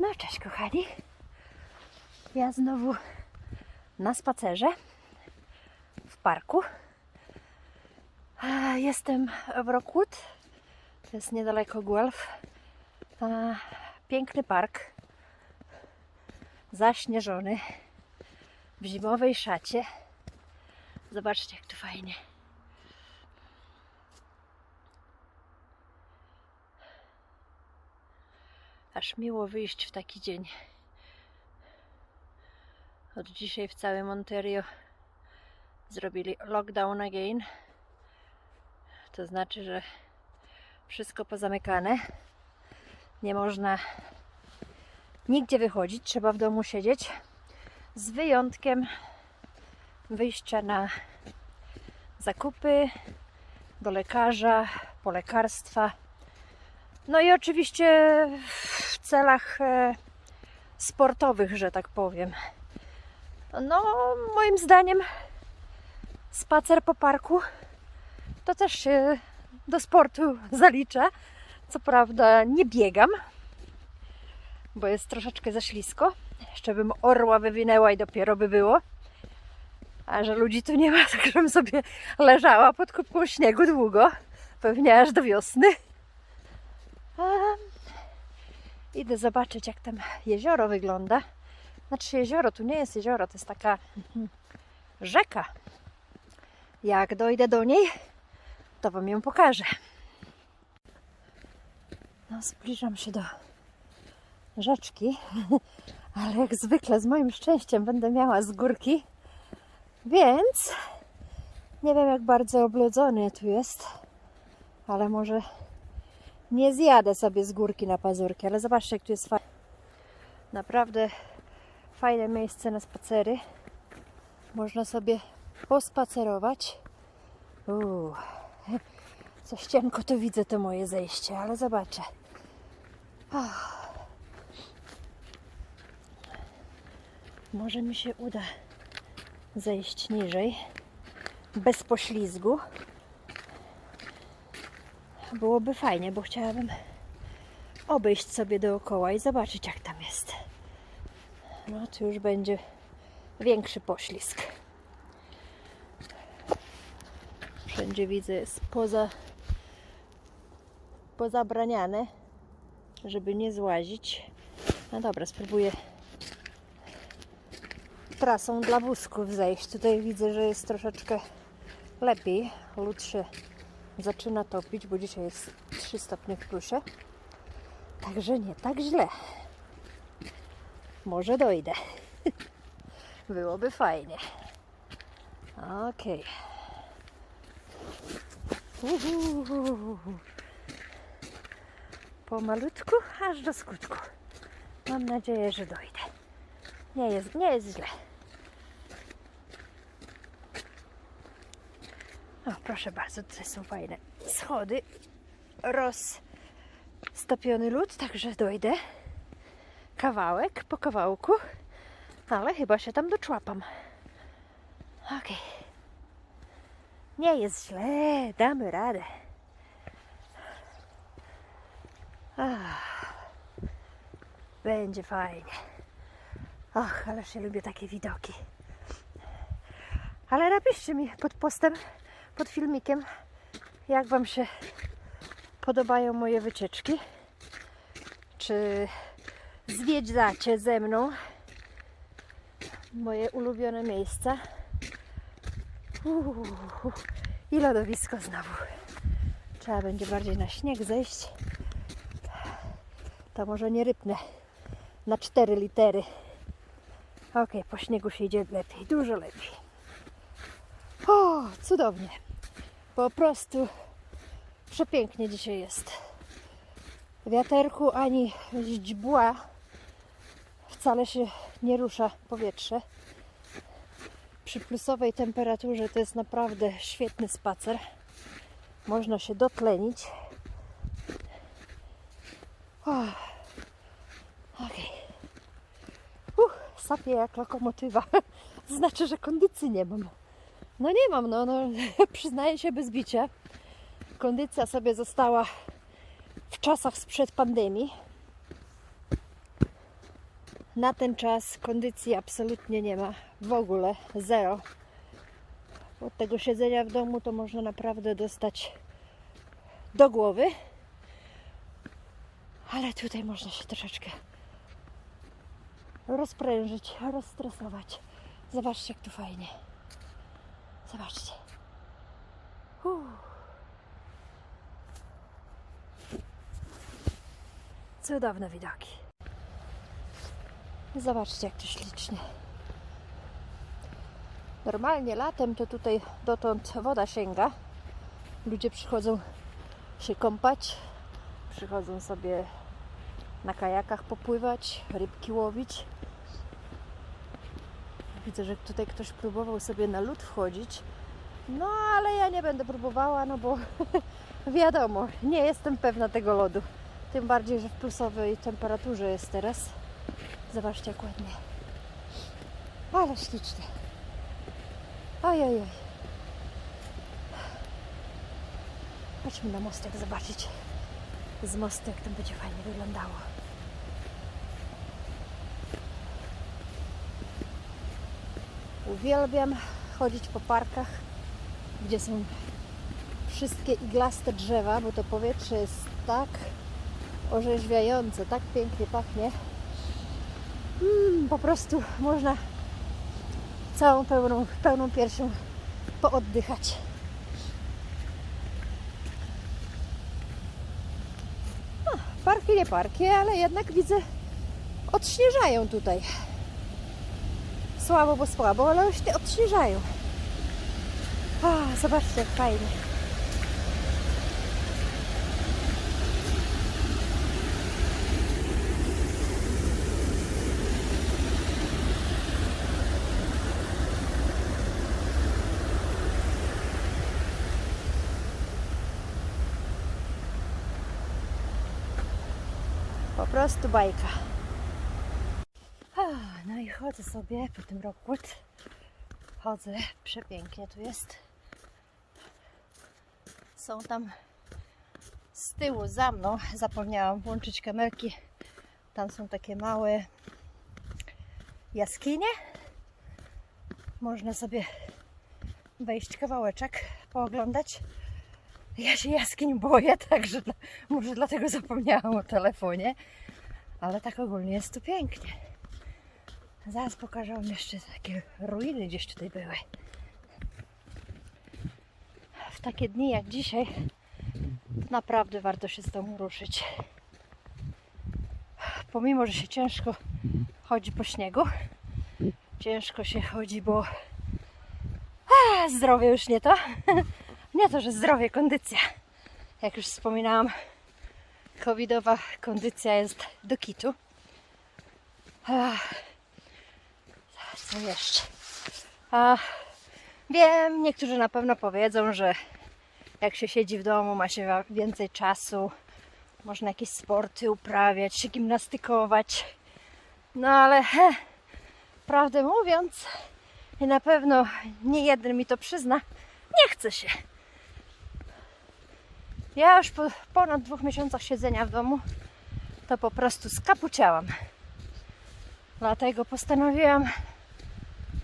No cześć kochani. Ja znowu na spacerze w parku. Jestem w Rockwood. To jest niedaleko Guelph. Piękny park. Zaśnieżony. W zimowej szacie. Zobaczcie jak tu fajnie. Aż miło wyjść w taki dzień. Od dzisiaj w całym Ontario zrobili lockdown again. To znaczy, że wszystko pozamykane. Nie można nigdzie wychodzić, trzeba w domu siedzieć. Z wyjątkiem wyjścia na zakupy, do lekarza, po lekarstwa. No i oczywiście w celach e, sportowych, że tak powiem. No, moim zdaniem spacer po parku to też się do sportu zalicza. Co prawda nie biegam, bo jest troszeczkę za ślisko. Jeszcze bym orła wywinęła i dopiero by było. A że ludzi tu nie ma, tak żebym sobie leżała pod kubką śniegu długo. Pewnie aż do wiosny. Idę zobaczyć, jak tam jezioro wygląda. Znaczy jezioro, tu nie jest jezioro, to jest taka rzeka. Jak dojdę do niej, to Wam ją pokażę. No, zbliżam się do rzeczki, ale jak zwykle z moim szczęściem będę miała z górki, więc nie wiem jak bardzo oblodzony tu jest, ale może nie zjadę sobie z górki na pazurki, ale zobaczcie jak tu jest fajnie. Naprawdę fajne miejsce na spacery. Można sobie pospacerować. Uuu. Coś cienko tu widzę to moje zejście, ale zobaczę. Ach. Może mi się uda zejść niżej, bez poślizgu. Byłoby fajnie, bo chciałabym obejść sobie dookoła i zobaczyć, jak tam jest. No, tu już będzie większy poślizg. Wszędzie widzę jest poza pozabraniane, żeby nie złazić. No dobra, spróbuję trasą dla wózków zejść. Tutaj widzę, że jest troszeczkę lepiej. Lód się zaczyna topić, bo dzisiaj jest 3 stopnie w plusie. Także nie tak źle. Może dojdę. Byłoby fajnie. Okej. Uhu. Pomalutku, aż do skutku. Mam nadzieję, że dojdę. Nie jest, nie jest źle. O, proszę bardzo, tutaj są fajne schody. Rozstopiony lód, także dojdę. Kawałek po kawałku, ale chyba się tam doczłapam. Okej. Nie jest źle, damy radę. Ach, będzie fajnie. Och, ależ ja lubię takie widoki. Ale napiszcie mi pod postem, pod filmikiem, jak Wam się podobają moje wycieczki. Czy zwiedzacie ze mną moje ulubione miejsca. Uuu, I lodowisko znowu. Trzeba będzie bardziej na śnieg zejść. To może nie rypnę na cztery litery. Ok, po śniegu się idzie lepiej, dużo lepiej. O, cudownie. Po prostu przepięknie dzisiaj jest. Wiaterku ani źdźbła wcale się nie rusza powietrze. Przy plusowej temperaturze to jest naprawdę świetny spacer. Można się dotlenić. Okej. Uch, sapię jak lokomotywa. Znaczy, że kondycji nie mam. No nie mam, no, no przyznaję się bez bicia. Kondycja sobie została w czasach sprzed pandemii. Na ten czas kondycji absolutnie nie ma. W ogóle zero. Od tego siedzenia w domu to można naprawdę dostać do głowy. Ale tutaj można się troszeczkę rozprężyć, rozstresować. Zobaczcie, jak tu fajnie. Zobaczcie. Uff. Cudowne widoki. Zobaczcie, jak to ślicznie. Normalnie latem to tutaj dotąd woda sięga. Ludzie przychodzą się kąpać, przychodzą sobie na kajakach popływać, rybki łowić. Widzę, że tutaj ktoś próbował sobie na lód wchodzić. No, ale ja nie będę próbowała, no bo wiadomo, nie jestem pewna tego lodu. Tym bardziej, że w plusowej temperaturze jest teraz. Zobaczcie, jak ładnie. Ale ślicznie. Oj. Chodźmy na mostek zobaczyć. Z mostu, jak to będzie fajnie wyglądało. Uwielbiam chodzić po parkach, gdzie są wszystkie iglaste drzewa, bo to powietrze jest tak orzeźwiające, tak pięknie pachnie. Mm, po prostu można całą pełną, pełną piersią pooddychać. No, parki nie parki, ale jednak widzę odśnieżają tutaj. Słabo, bo słabo, ale już te odśnieżają. A, zobaczcie, jak fajnie. Po prostu bajka. Chodzę sobie po tym Rockwood. Chodzę, przepięknie tu jest. Są tam z tyłu za mną, zapomniałam włączyć kamerki. Tam są takie małe jaskinie. Można sobie wejść kawałeczek, pooglądać. Ja się jaskiń boję, także może dlatego zapomniałam o telefonie. Ale tak ogólnie jest tu pięknie. Zaraz pokażę Wam jeszcze takie ruiny gdzieś tutaj były. W takie dni jak dzisiaj naprawdę warto się z domu ruszyć. Pomimo, że się ciężko chodzi po śniegu, ciężko się chodzi, bo a, zdrowie już nie to. Nie to, że zdrowie, kondycja. Jak już wspominałam, covidowa kondycja jest do kitu. Ach, co jeszcze? A, wiem, niektórzy na pewno powiedzą, że jak się siedzi w domu, ma się więcej czasu, można jakieś sporty uprawiać, się gimnastykować. No ale he, prawdę mówiąc, i na pewno nie jeden mi to przyzna, nie chce się. Ja już po ponad dwóch miesiącach siedzenia w domu to po prostu skapuciałam. Dlatego postanowiłam,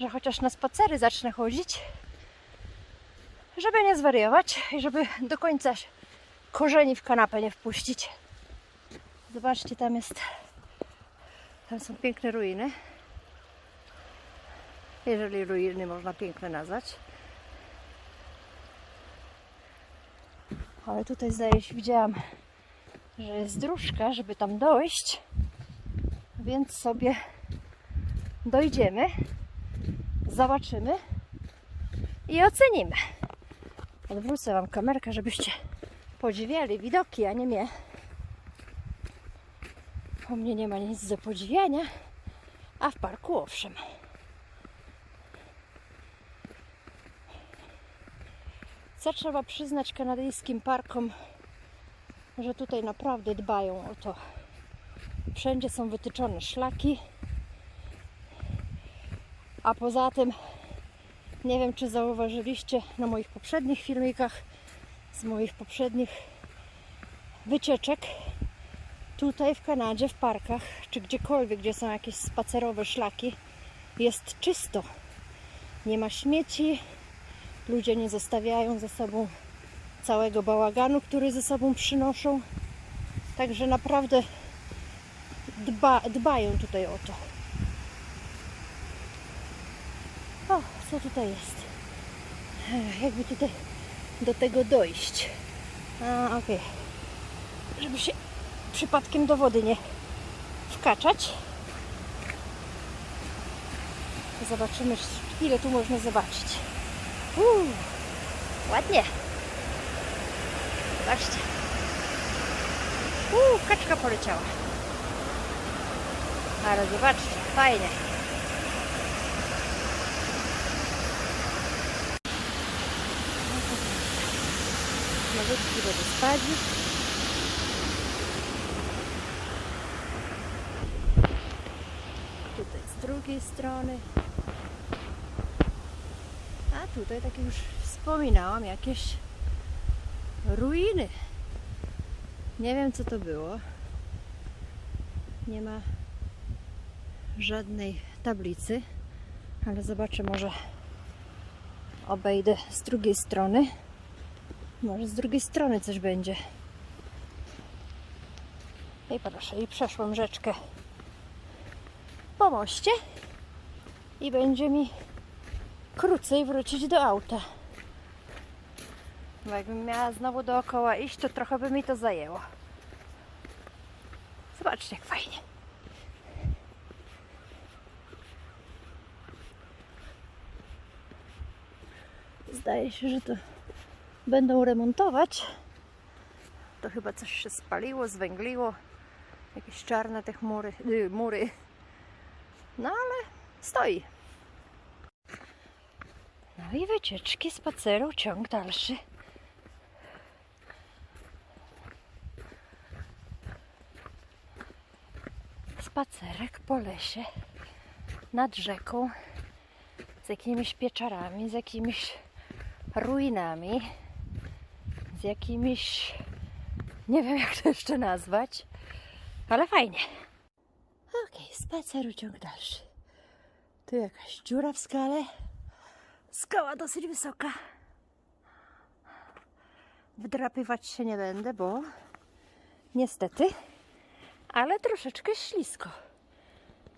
że chociaż na spacery zacznę chodzić, żeby nie zwariować i żeby do końca korzeni w kanapę nie wpuścić. Zobaczcie, tam jest. Tam są piękne ruiny. Jeżeli ruiny można piękne nazwać. Ale tutaj zdaje się, widziałam, że jest dróżka, żeby tam dojść. Więc sobie dojdziemy, zobaczymy i ocenimy. Odwrócę Wam kamerkę, żebyście podziwiali widoki, a nie mnie. U mnie nie ma nic do podziwiania, a w parku owszem. Co trzeba przyznać kanadyjskim parkom, że tutaj naprawdę dbają o to. Wszędzie są wytyczone szlaki, a poza tym nie wiem, czy zauważyliście na moich poprzednich filmikach, z moich poprzednich wycieczek, tutaj w Kanadzie, w parkach, czy gdziekolwiek, gdzie są jakieś spacerowe szlaki, jest czysto. Nie ma śmieci, ludzie nie zostawiają ze sobą całego bałaganu, który ze sobą przynoszą. Także naprawdę dba, dbają tutaj o to. O, co tutaj jest? Jakby tutaj do tego dojść. A, okej. Żeby się przypadkiem do wody nie wkaczać. Zobaczymy, ile tu można zobaczyć. Ładnie. Zobaczcie. Uuu, kaczka poleciała. Ale zobaczcie, fajnie. Malutki wodospadzik. Tutaj z drugiej strony. A tutaj, tak już wspominałam, jakieś ruiny. Nie wiem co to było. Nie ma żadnej tablicy, ale zobaczę, może obejdę z drugiej strony. Może z drugiej strony coś będzie. I proszę, i przeszłam rzeczkę po moście i będzie mi krócej wrócić do auta. Bo jakbym miała znowu dookoła iść, to trochę by mi to zajęło. Zobaczcie, jak fajnie. Zdaje się, że to będą remontować. To chyba coś się spaliło, zwęgliło. Jakieś czarne te chmury, y, mury. No ale stoi. No i wycieczki, spaceru, ciąg dalszy. Spacerek po lesie, nad rzeką, z jakimiś pieczarami, z jakimiś ruinami, z jakimiś. Nie wiem, jak to jeszcze nazwać, ale fajnie. Okej, spaceru ciąg dalszy. Tu jakaś dziura w skale. Skała dosyć wysoka. Wdrapywać się nie będę, bo niestety, ale troszeczkę ślisko.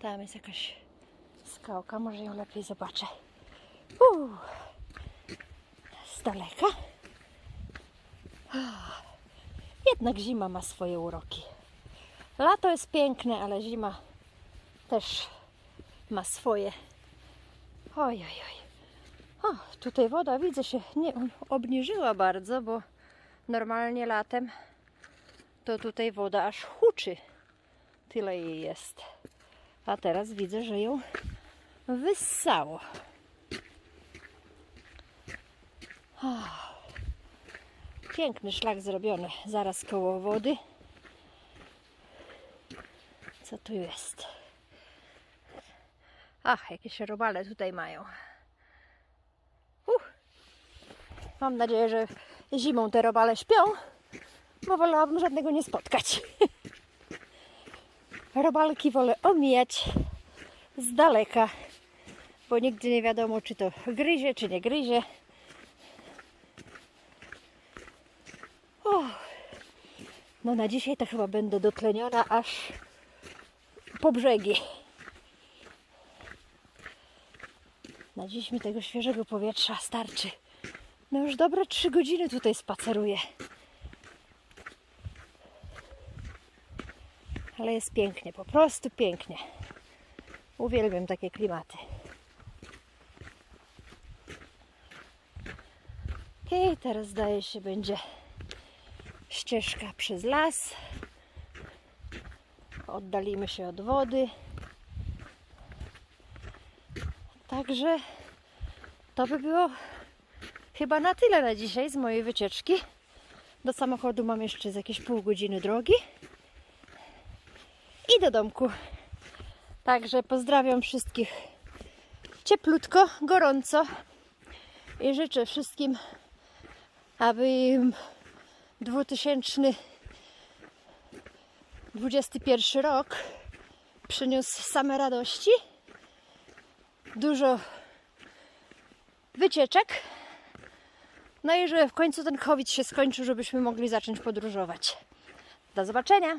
Tam jest jakaś skałka, może ją lepiej zobaczę. Uuu z daleka. Jednak zima ma swoje uroki. Lato jest piękne, ale zima też ma swoje. Oj, oj, oj. O, tutaj woda widzę się nie obniżyła bardzo, bo normalnie latem to tutaj woda aż huczy. Tyle jej jest. A teraz widzę, że ją wyssało. Piękny szlak zrobiony zaraz koło wody. Co tu jest? Ach, jakieś robale tutaj mają. Uh. Mam nadzieję, że zimą te robale śpią, bo wolałabym żadnego nie spotkać. Robalki wolę omijać z daleka, bo nigdy nie wiadomo, czy to gryzie, czy nie gryzie. No na dzisiaj to chyba będę dotleniona aż po brzegi. Na dziś mi tego świeżego powietrza starczy. No już dobre trzy godziny tutaj spaceruję. Ale jest pięknie, po prostu pięknie. Uwielbiam takie klimaty. I teraz zdaje się będzie ścieżka przez las. Oddalimy się od wody. Także to by było chyba na tyle na dzisiaj z mojej wycieczki. Do samochodu mam jeszcze z jakieś pół godziny drogi. I do domku. Także pozdrawiam wszystkich cieplutko, gorąco i życzę wszystkim, aby im 2000 21 rok przyniósł same radości, dużo wycieczek. No i że w końcu ten COVID się skończył, żebyśmy mogli zacząć podróżować. Do zobaczenia!